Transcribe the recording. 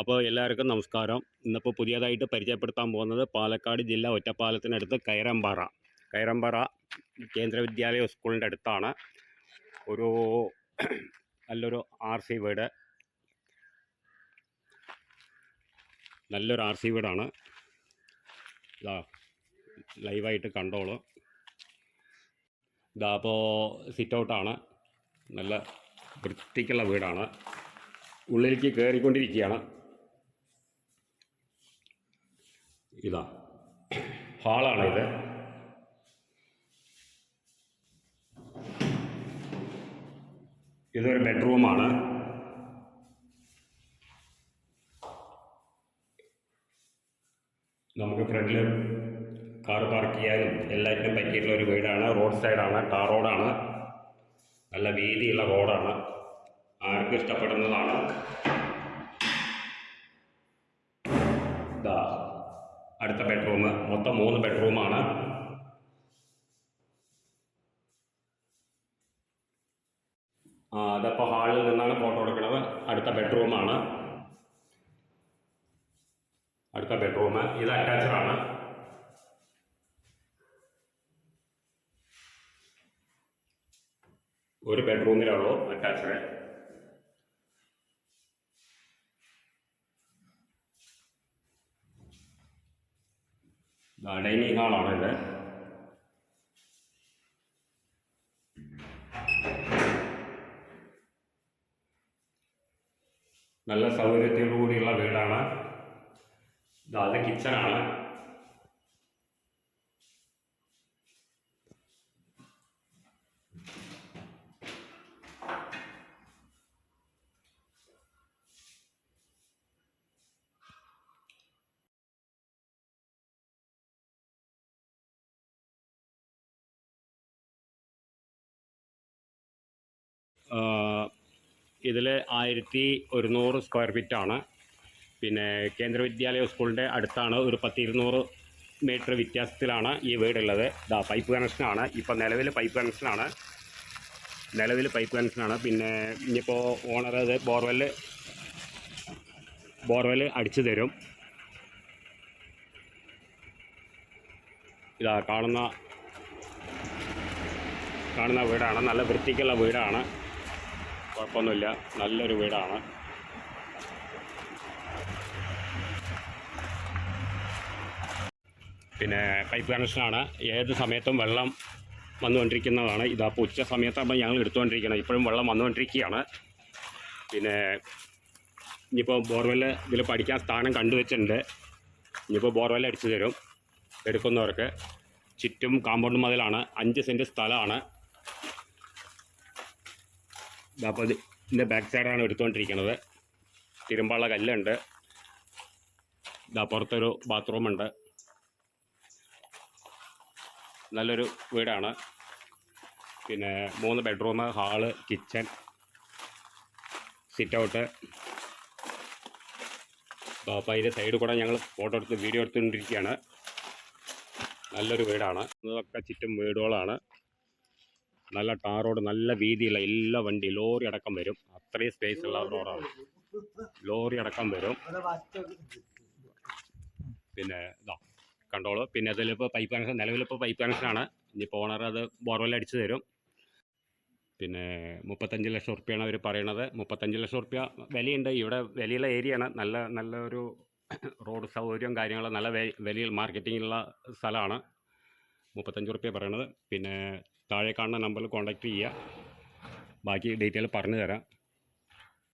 അപ്പോൾ എല്ലാവർക്കും നമസ്കാരം. ഇന്നിപ്പോൾ പുതിയതായിട്ട് പരിചയപ്പെടുത്താൻ പോകുന്നത് പാലക്കാട് ജില്ല ഒറ്റപ്പാലത്തിനടുത്ത് കൈറമ്പാറ കൈറമ്പാറ കേന്ദ്ര വിദ്യാലയ സ്കൂളിന്റെ അടുത്താണ്. ഒരു നല്ലൊരു ആർ സി വീട്. നല്ലൊരു ആർ സി വീടാണ്. ഇതാ ലൈവായിട്ട് കണ്ടോളൂ. ഇതാ അപ്പോൾ സിറ്റ് ഔട്ടാണ് നല്ല വൃത്തിക്കുള്ള വീടാണ്. ഉള്ളിലേക്ക് കയറിക്കൊണ്ടിരിക്കുകയാണ്. ഇതാ. ഹാളാണിത് ഇത്. ഇതൊരു ബെഡ്റൂമാണ്. നമുക്ക് ഫ്രണ്ടിൽ കാർ പാർക്ക് ചെയ്യാനും എല്ലാറ്റിനും പറ്റിയിട്ടുള്ള ഒരു വീടാണ്. റോഡ് സൈഡാണ് ടാർ റോഡാണ്. നല്ല വീതിയുള്ള റോഡാണ്. ആർക്കും ഇഷ്ടപ്പെടുന്നതാണ്? അടുത്ത ബെഡ്റൂം മൊത്തം മൂന്ന് ബെഡ്റൂമാണ് അതപ്പോൾ ഹാളിൽ നിന്നാണ് ഫോട്ടോ എടുക്കുന്നത്. അടുത്ത ബെഡ്റൂമാണ് അടുത്ത ബെഡ്റൂം ഇത് അറ്റാച്ച്ഡ് ആണ്. ഒരു ബെഡ്റൂമിലുള്ളൂ അറ്റാച്ച്ഡ് ഡൈനിങ് ഹാളാണ് ഇത്. നല്ല സൗകര്യത്തോടു കൂടിയുള്ള വീടാണ്. അത് കിച്ചണാണ് ഇതിൽ ആയിരത്തി ഒരുന്നൂറ് സ്ക്വയർ ഫീറ്റാണ് പിന്നെ കേന്ദ്ര വിദ്യാലയ സ്കൂളിന്റെ അടുത്താണ് ഒരു പത്ത് ഇരുന്നൂറ് മീറ്റർ വ്യത്യാസത്തിലാണ് ഈ വീടുള്ളത്. ഇതാ പൈപ്പ് കണക്ഷനാണ് ഇപ്പോൾ നിലവിൽ പൈപ്പ് കണക്ഷനാണ് നിലവിൽ പൈപ്പ് കണക്ഷനാണ് പിന്നെ ഇനിയിപ്പോൾ ഓണർ അത് ബോർവെൽ ബോർവെൽ അടിച്ചു തരും. ഇതാ കാണുന്ന കാണുന്ന വീടാണ്. നല്ല വൃത്തിക്കുള്ള വീടാണ്. കുഴപ്പമൊന്നുമില്ല. നല്ലൊരു വീടാണ്. പിന്നെ പൈപ്പ് കണക്ഷനാണ് ഏത് സമയത്തും വെള്ളം വന്നുകൊണ്ടിരിക്കുന്നതാണ്. ഇതപ്പോൾ ഉച്ച സമയത്താകുമ്പോൾ ഞങ്ങൾ എടുത്തുകൊണ്ടിരിക്കുന്നത് ഇപ്പോഴും വെള്ളം വന്നുകൊണ്ടിരിക്കുകയാണ്. പിന്നെ ഇനിയിപ്പോൾ ബോർവെൽ ഇതിൽ പഠിക്കാൻ സ്ഥാനം കണ്ടുവച്ചിട്ടുണ്ട്. ഇനിയിപ്പോൾ ബോർവെൽ അടിച്ചു തരും. എടുക്കുന്നവർക്ക്. ചുറ്റും കാമ്പൗണ്ട് മതിലാണ്. അഞ്ച് സെന്റ് സ്ഥലമാണ്. അപ്പോൾ ബാക്ക് സൈഡാണ് എടുത്തുകൊണ്ടിരിക്കുന്നത്. തിരുമ്പാള കല്ലുണ്ട്. ഇതാ പുറത്തൊരു ബാത്റൂമുണ്ട് നല്ലൊരു വീടാണ്. പിന്നെ മൂന്ന് bedroom hall kitchen sit out അപ്പോൾ അതിന്റെ സൈഡിൽ കൂടെ ഞങ്ങൾ ഫോട്ടോ എടുത്ത് വീഡിയോ എടുത്തുകൊണ്ടിരിക്കുകയാണ്. നല്ലൊരു വീടാണ്. ഇതൊക്കെ ചുറ്റും വീടുകളാണ്. നല്ല ടാർ റോഡ് നല്ല വീതിയുള്ള എല്ലാ വണ്ടി ലോറി അടക്കം വരും. അത്രയും സ്പേസ് ഉള്ള റോഡാണ് ലോറി അടക്കം വരും. പിന്നെ ഇതാ കണ്ടോളൂ. പിന്നെ അതിലിപ്പോൾ പൈപ്പ് കണക്ഷൻ നിലവിലിപ്പോൾ പൈപ്പ് കണക്ഷനാണ് ഇനിയിപ്പോൾ ഓണർ അത് ബോർവെൽ അടിച്ചു തരും. പിന്നെ മുപ്പത്തഞ്ച് ലക്ഷം റുപ്യാണ് അവർ പറയണത്. മുപ്പത്തഞ്ച് ലക്ഷം റുപ്യ വിലയുണ്ട്. ഇവിടെ വിലയുള്ള ഏരിയയാണ് നല്ല നല്ലൊരു റോഡ് സൗകര്യം കാര്യങ്ങൾ നല്ല വിലയിൽ വലിയ മാർക്കറ്റിങ്ങുള്ള സ്ഥലമാണ്. മുപ്പത്തഞ്ച് റുപ്യ പറയണത്. പിന്നെ താഴെ കാണുന്ന നമ്പറിൽ കോൺടാക്റ്റ് ചെയ്യുക. ബാക്കി ഡീറ്റെയിൽ പറഞ്ഞു തരാം